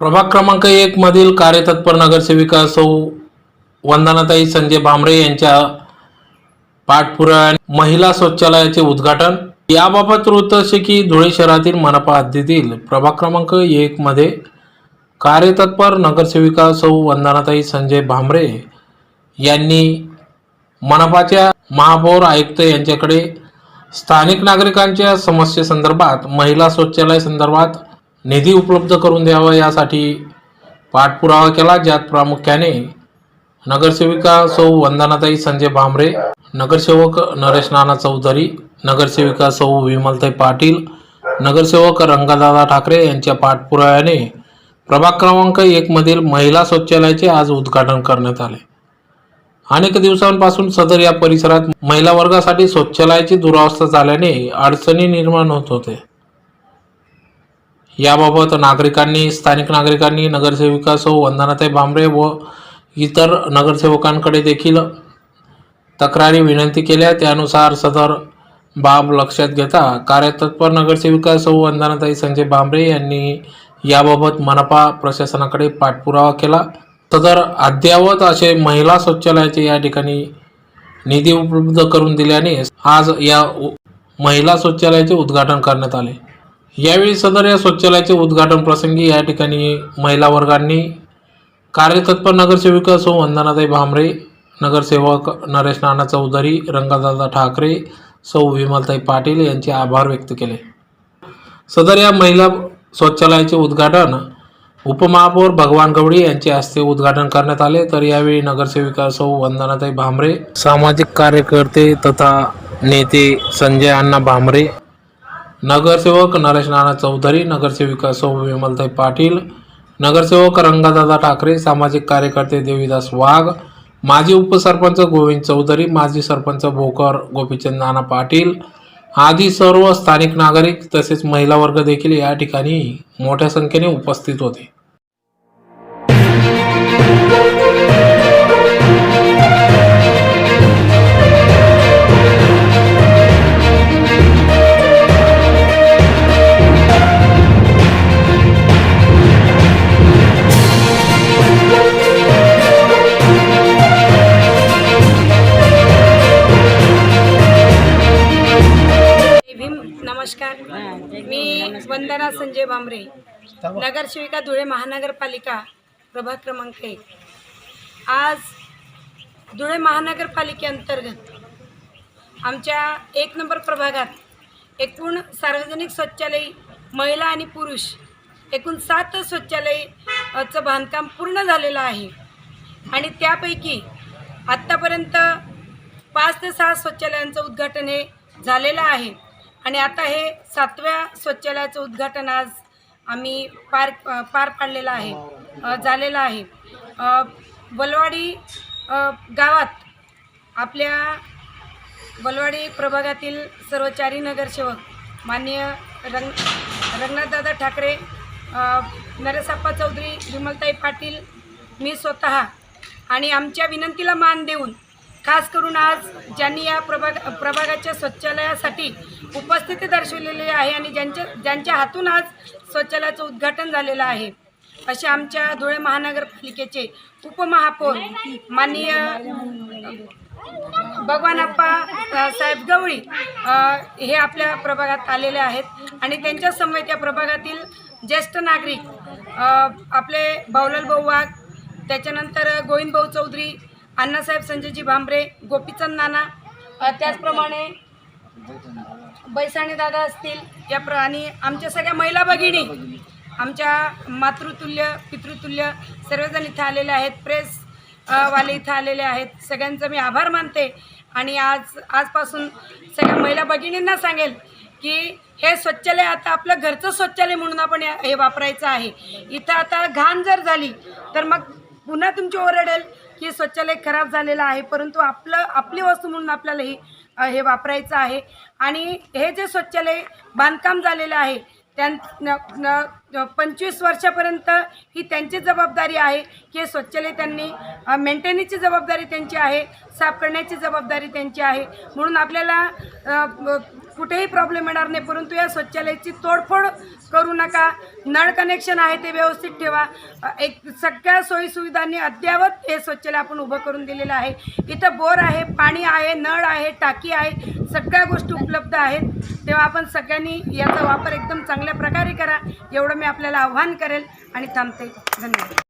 प्रभाग क्रमांक एक मधील कार्यतत्पर नगरसेविका सौ वंदनाताई संजय भामरे यांच्या पाठपुराण महिला शौचालयाचे उद्घाटन. याबाबत वृत्त असे की धुळे शहरातील मनपा हद्दीतील प्रभाग क्रमांक एक मध्ये कार्यतत्पर नगरसेविका सौ वंदनाताई संजय भामरे यांनी मनपाच्या महापौर आयुक्त यांच्याकडे स्थानिक नागरिकांच्या समस्येसंदर्भात महिला शौचालय संदर्भात निधी उपलब्ध करून द्यावा यासाठी पाठपुरावा केला ज्यात प्रामुख्याने नगरसेविका सौ वंदनाताई संजय भांबरे नगरसेवक नरेश नाना चौधरी नगरसेविका सौ विमलताई पाटील नगरसेवक रंगादादा ठाकरे यांच्या पाठपुराव्याने प्रभाग क्रमांक एकमधील महिला शौचालयाचे आज उद्घाटन करण्यात आले. अनेक दिवसांपासून सदर या परिसरात महिला वर्गासाठी शौचालयाची दुरावस्था झाल्याने अडचणी निर्माण होत होते. याबाबत नागरिकांनी स्थानिक नागरिकांनी नगरसेविका सौ वंदनाताई भांबरे व इतर नगरसेवकांकडे देखील तक्रारी विनंती केल्या. त्यानुसार सदर बाब लक्षात घेता कार्यतत्पर नगरसेविका सौ वंदनाताई संजय भांबरे यांनी याबाबत मनपा प्रशासनाकडे पाठपुरावा केला. सदर अद्ययावत असे महिला शौचालयाचे या ठिकाणी निधी उपलब्ध करून दिल्याने आज या महिला शौचालयाचे उद्घाटन करण्यात आले. यावेळी सदर या शौचालयाचे उद्घाटन प्रसंगी या ठिकाणी महिला वर्गांनी कार्यतत्पर नगरसेविका सौ वंदनाताई भामरे नगरसेवक नरेश नाना चौधरी रंगादादा ठाकरे सौ विमलताई पाटील यांचे आभार व्यक्त केले. सदर या महिला शौचालयाचे उद्घाटन उपमहापौर भगवान गवडी यांच्या हस्ते उद्घाटन करण्यात आले. तर यावेळी नगरसेविका सौ वंदनाताई भामरे सामाजिक कार्यकर्ते तथा नेते संजय अण्णा भामरे नगरसेवक नरेश नाना चौधरी नगरसेविका सौ विमलताई पाटील नगरसेवक रंगादादा ठाकरे सामाजिक कार्यकर्ते देवीदास वाघ माजी उपसरपंच गोविंद चौधरी माजी सरपंच भोकर गोपीचंद नाना पाटील आदी सर्व स्थानिक नागरिक तसेच महिला वर्ग देखील या ठिकाणी मोठ्या संख्येने उपस्थित होते. नमस्कार. मी वंदना संजय भांबरे नगरसेविका धुळे महानगरपालिका प्रभाग क्रमांक एक. आज धुळे महानगरपालिकेअंतर्गत आमच्या एक नंबर प्रभागात एकूण सार्वजनिक शौचालय महिला आणि पुरुष एकूण सात शौचालयचं बांधकाम पूर्ण झालेलं आहे. आणि त्यापैकी आत्तापर्यंत पाच ते सहा शौचालयांचं उद्घाटन हे झालेलं आहे. आणि आता हे सातव्या शौचालयाचं उद्घाटन आज आम्ही पार पार पाडलेलं आहे झालेलं आहे. बलवाडी गावात आपल्या बलवाडी प्रभागातील सर्व चारी नगरसेवक माननीय रंग रंगनाथदादा ठाकरे नरसाप्पा चौधरी विमलताई पाटील मी स्वतः आणि आमच्या विनंतीला मान देऊन खास करून आज ज्यांनी या प्रभाग प्रभागाच्या शौचालयासाठी उपस्थिती दर्शवलेली आहे आणि ज्यांच्या ज्यांच्या हातून आज शौचालयाचं उद्घाटन झालेलं आहे असे आमच्या धुळे महानगरपालिकेचे उपमहापौर माननीय भगवानप्पा साहेब गवळी हे आपल्या प्रभागात आलेले आहेत आणि त्यांच्या समवेत या प्रभागातील ज्येष्ठ नागरिक आपले बावलाल भाऊ वाघ त्याच्यानंतर गोविंदभाऊ चौधरी अण्णासाहेब संजयजी भांबरे गोपीचंद नाना त्याचप्रमाणे बैसाणी दादा असतील या प्र आणि आमच्या सगळ्या महिला भगिनी आमच्या मातृतुल्य पितृतुल्य सर्वजण इथं आलेले आहेत प्रेस वाले इथं आलेले आहेत. सगळ्यांचं मी आभार मानते. आणि आज आजपासून सगळ्या महिला भगिनींना सांगेल की हे शौचालय आता आपलं घरचं स्वच्छालय म्हणून आपण हे वापरायचं आहे. इथं आता घाण जर झाली तर मग पुन्हा तुमची ओरडेल की शौचालय खराब झालेलं आहे परंतु आपलं आपली वस्तू म्हणून आपल्याला ही हे वापरायचं आहे. आणि हे जे शौचालय बांधकाम झालेलं आहे त्यां न- पंचवीस वर्षापर्यंत ही त्यांची जबाबदारी आहे की हे शौचालय त्यांनी मेंटेनन्सची जबाबदारी त्यांची आहे साफ करण्याची जबाबदारी त्यांची आहे. म्हणून आपल्याला कुठेही प्रॉब्लेम येणार नाही परंतु या शौचालयाची तोडफोड करू नका. नळ कनेक्शन आहे ते व्यवस्थित ठेवा. एक सगळ्या सोयीसुविधांनी अद्ययावत हे शौचालय आपण उभं करून दिलेलं आहे. इथं बोर आहे पाणी आहे नळ आहे टाकी आहे सगळ्या गोष्टी उपलब्ध आहेत. तेव्हा आपण सगळ्यांनी याचा वापर एकदम चांगल्या प्रकारे करा. एवढं मी आपल्याला आव्हान करेल आणि थांबते. धन्यवाद.